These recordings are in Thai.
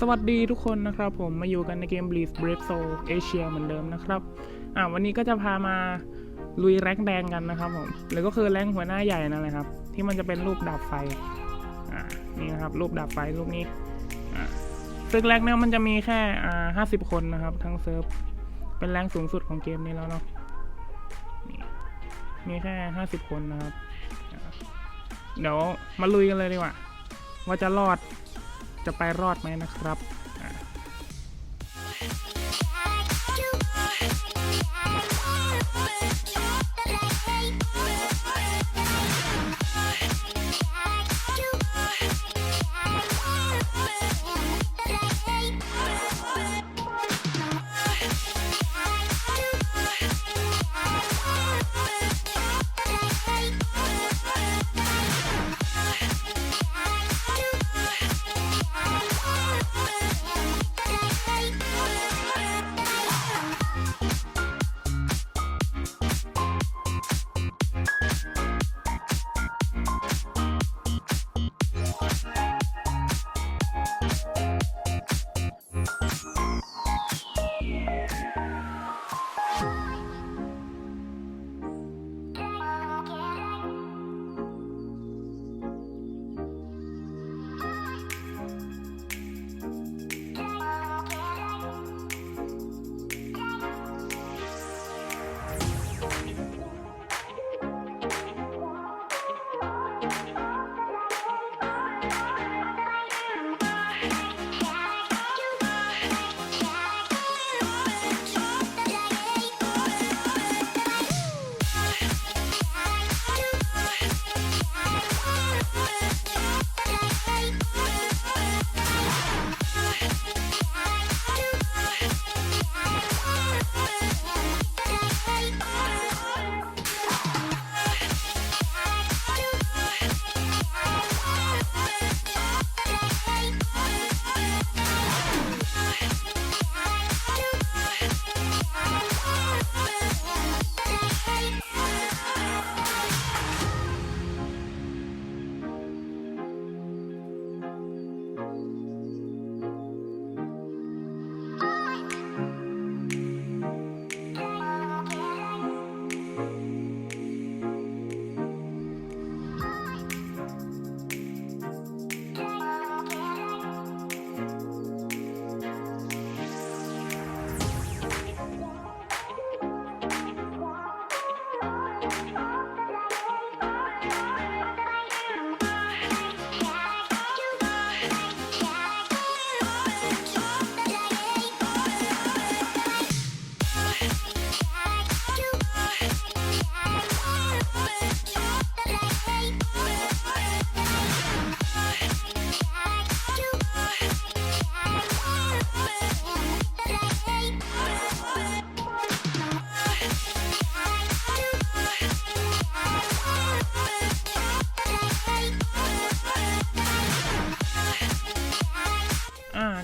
สวัสดีทุกคนนะครับผมมาอยู่กันในเกม Bleach Brave Soul Asia เหมือนเดิมนะครับอ่าวันนี้ก็จะพามาลุยแรงแดงกันนะครับผมหรือก็คือแรงหัวหน้าใหญ่นั่นแหละครับ ที่มันจะเป็นรูปดาบไฟอ่านี่นะครับรูปดาบไฟรูปนี้อ่าซึ่งแรงเนี่ยมันจะมีแค่อ่าห้าสิบคนนะครับ ทั้งเซิร์ฟเป็นแรงสูงสุดของเกมนี้แล้วเนาะนี่มีแค่ห้าสิบคนนะครับ เดี๋ยวมาลุยกันเลยดีกว่า ว่าจะรอด จะไปรอดไหมนะครับ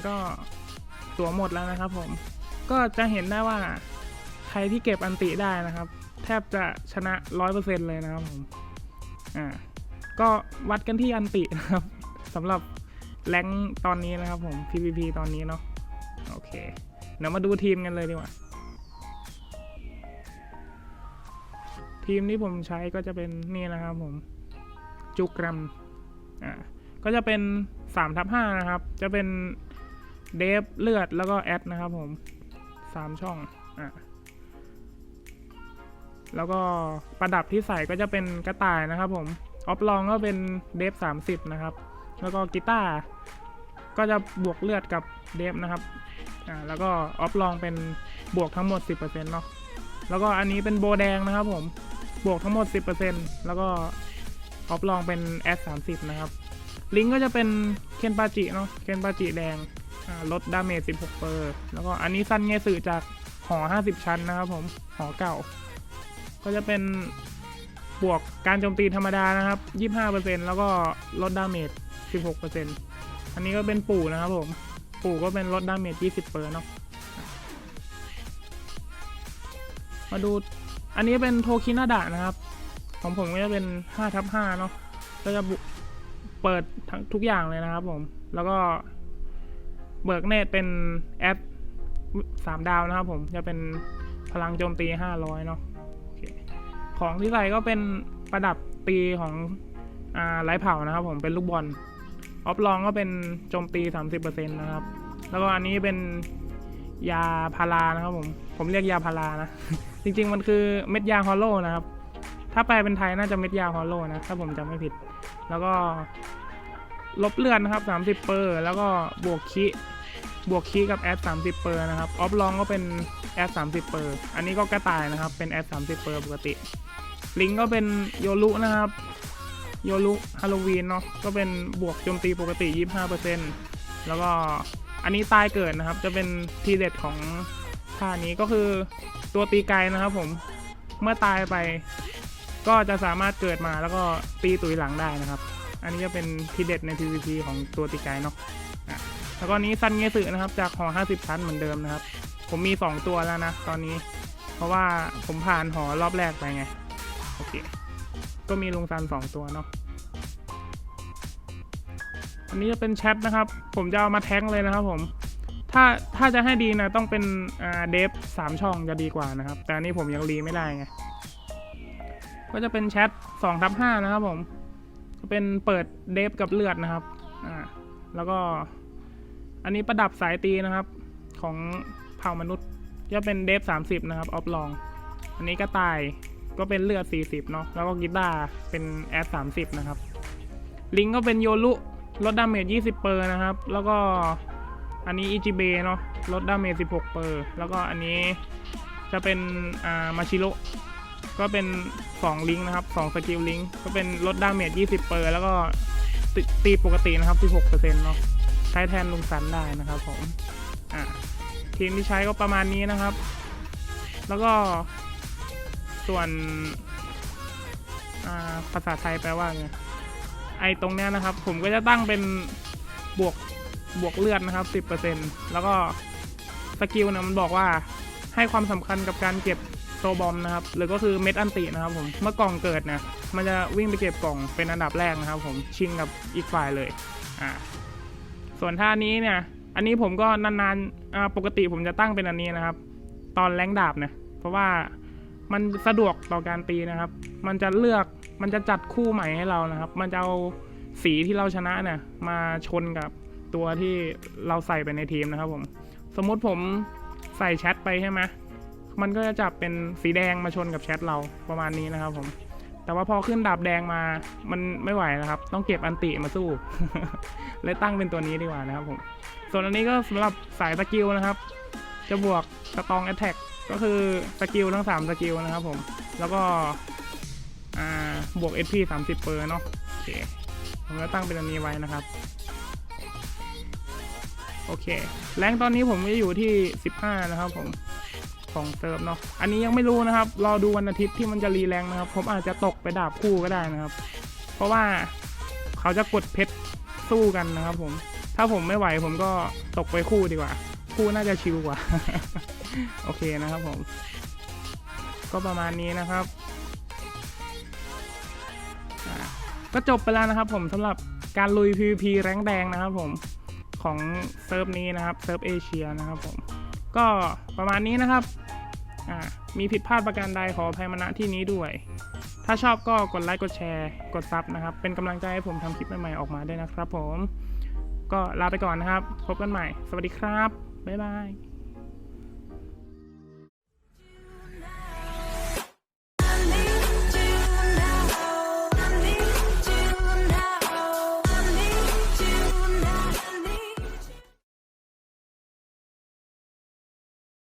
ก็ตัวหมดแล้วนะครับผม ก็จะเห็นได้ว่าใครที่เก็บอันติได้นะครับ แทบจะชนะร้อยเปอร์เซ็นเลยนะครับผม อ่า ก็วัดกันที่อันตินะครับสำหรับแรงตอนนี้นะครับผม PVP ตอนนี้เนาะ โอเค เดี๋ยวมาดูทีมกันเลยดีกว่า ทีมที่ผมใช้ก็จะเป็นนี่นะครับผม จุกรัม อ่า ก็จะเป็น3ทับ5นะครับ จะเป็น เดฟเลือดแล้วก็แอดนะครับผม3ช่องอะแล้วก็ประดับที่ใส่ก็จะเป็นกระต่ายนะครับผม ออฟลองก็เป็นเดฟ30นะครับ แล้วก็กีตาร์ก็จะบวกเลือดกับเดฟนะครับ อ่า แล้วก็ออฟลองเป็นบวกทั้งหมด 10%เนาะ แล้วก็อันนี้เป็นโบแดงนะครับผม บวกทั้งหมด 10%แล้วก็ออฟลองเป็นแอด30นะครับ ลิงก์ก็จะเป็นเคนปาจิเนาะ เคนปาจิแดง ลดดาเมจ 16 เปอร์ แล้วก็อันนี้สั้นเงสื่อจากหอ 50 ชั้นนะครับผม หอเก่า ก็จะเป็นบวกการโจมตีธรรมดานะครับ 25%แล้วก็ลดดาเมจ 16%อันนี้ก็เป็นปู่นะครับผม ปู่ก็เป็นลดดาเมจ 20 เปอร์เนาะ มาดู อันนี้เป็นโทคินาดะนะครับ ของผมก็จะเป็น5ทับ5เนาะ ก็จะเปิดทั้งทุกอย่างเลยนะครับผม แล้วก็ เบิกเนตเป็นแอดสามดาวนะครับผมจะเป็นพลังโจมตีห้าร้อยเนาะของที่ใส่ก็เป็นประดับตีของอ่าไร้เผานะครับผมเป็นลูกบอลออฟลองก็เป็นโจมตี 30%นะครับ แล้วก็อันนี้เป็นยาพารานะครับผมผมเรียกยาพารานะ จริงๆมันคือเม็ดยาฮอลโลนะครับ ถ้าแปลเป็นไทยน่าจะเม็ดยาฮอลโลนะ ถ้าผมจำไม่ผิด แล้วก็ลบเลือนนะครับ 30 เปอร์ แล้วก็บวกคี บวกคีกับแอด30เปอร์นะครับ ออฟลองก็เป็นแอด30เปอร์อันนี้ก็กระต่ายนะครับ เป็นแอด30เปอร์ปกติ ลิงก็เป็นโยรุนะครับ โยรุฮาโลวีนเนาะ ก็เป็นบวกโจมตีปกติ 25%แล้วก็อันนี้ตายเกิดนะครับ จะเป็นทีเด็ดของท่านี้ก็คือตัวตีไกลนะครับผม เมื่อตายไป ก็จะสามารถเกิดมาแล้วก็ตีตุยหลังได้นะครับ อันนี้จะเป็นทีเด็ดใน PVP ของตัวตีไกเนาะ แล้วก็นี้ซันเงสึนะครับจากหอ50 ชั้นเหมือนเดิมนะครับ ผมมี 2 ตัวแล้วนะ ตอนนี้ เพราะว่าผมผ่านหอรอบแรกไปไง โอเค ก็มีลุงซัน 2 ตัวเนาะอันนี้จะเป็นแชทนะครับ ผมจะเอามาแท้งเลยนะครับผม ถ้าถ้าจะให้ดีนะต้องเป็นเดฟสามช่องจะดีกว่านะครับ แต่อันนี้ผมยังรีไม่ได้ไง ก็จะเป็นแชท2ทับ5นะครับผม เป็นเปิดเดฟกับเลือดนะครับ อ่า แล้วก็ อันนี้ประดับสายตีนะครับของเผ่ามนุษย์จะเป็นเดฟ30 นะครับ ออฟลอง อันนี้ก็ตายก็เป็นเลือด 40 เนาะแล้วก็กีตาร์เป็นแอด30 นะครับ ลิงก็เป็นโยรุลดดาเมจ 20 เปอร์นะครับ แล้วก็อันนี้อิจิเบเนาะลดดาเมจ 16 เปอร์ แล้วก็อันนี้จะเป็นอ่ามาชิโรก็เป็น 2 ลิงก์นะครับ 2 สกิลลิงก์ก็เป็นลดดาเมจ 20 เปอร์ แล้วก็ตีปกตินะครับ 16%เนาะ ใช้แทนลุงซันได้นะครับผมอ่าทีมที่ใช้ก็ประมาณนี้นะครับ แล้วก็ส่วนภาษาไทยแปลว่าไงไอตรงเนี้ยนะครับ ผมก็จะตั้งเป็นบวกบวกเลือดนะครับ 10%แล้วก็สกิลเนี่ยมันบอกว่าให้ความสำคัญกับการเก็บโซบอมนะครับ หรือก็คือเม็ดอันตินะครับผมเมื่อกล่องเกิดนี่ยมันจะวิ่งไปเก็บกล่องเป็นอันดับแรกนะครับ ผมชิงกับอีกฝ่ายเลยอ่า ส่วนท่านี้เนี่ย อันนี้ผมก็นานๆปกติผมจะตั้งเป็นอันนี้นะครับ ตอนแรงดาบเนี่ยเพราะว่ามันสะดวกต่อการตีนะครับ มันจะเลือกมันจะจัดคู่ใหม่ให้เรานะครับ มันจะเอาสีที่เราชนะเนี่ยมาชนกับตัวที่เราใส่ไปในทีมนะครับ ผม สมมุติผมใส่แชทไปใช่ไหมมันก็จะจับเป็นสีแดงมาชนกับแชทเราประมาณนี้นะครับผม แต่ว่าพอขึ้นดาบแดงมามันไม่ไหวนะครับ ต้องเก็บอันติมาสู้ เลยตั้งเป็นตัวนี้ดีกว่านะครับผม ส่วนอันนี้ก็สำหรับสายสกิลนะครับ จะบวกสตองแอตแทกก็คือสกิลทั้ง 3 สกิลนะครับผม แล้วก็บวก SP 30 เปอร์เนาะโอเคผมก็ตั้งเป็นอันนี้ไว้นะครับโอเค แรงตอนนี้ผมจะอยู่ที่ 15 นะครับผม ของเซิร์ฟเนาะอันนี้ยังไม่รู้นะครับรอดูวันอาทิตย์ที่มันจะรีแรงนะครับ ผมอาจจะตกไปดาบคู่ก็ได้นะครับ เพราะว่าเขาจะกดเพชรสู้กันนะครับ ผม ถ้าผมไม่ไหวผมก็ตกไปคู่ดีกว่า คู่น่าจะชิลกว่า โอเคนะครับผม ก็ประมาณนี้นะครับก็จบไปแล้วนะครับ ผมสำหรับการลุย PVP แรงแดงนะครับ ผมของเซิร์ฟนี้นะครับเซิร์ฟเอเชียนะครับผม ก็ประมาณนี้นะครับ มีผิดพลาดประการใดขออภัยมาณที่นี้ด้วย ถ้าชอบก็กดไลค์กดแชร์ กดซับนะครับ เป็นกำลังใจให้ผมทำคลิปใหม่ๆออกมาด้วยนะครับผม ก็ลาไปก่อนนะครับ พบกันใหม่ สวัสดีครับ บ๊ายบาย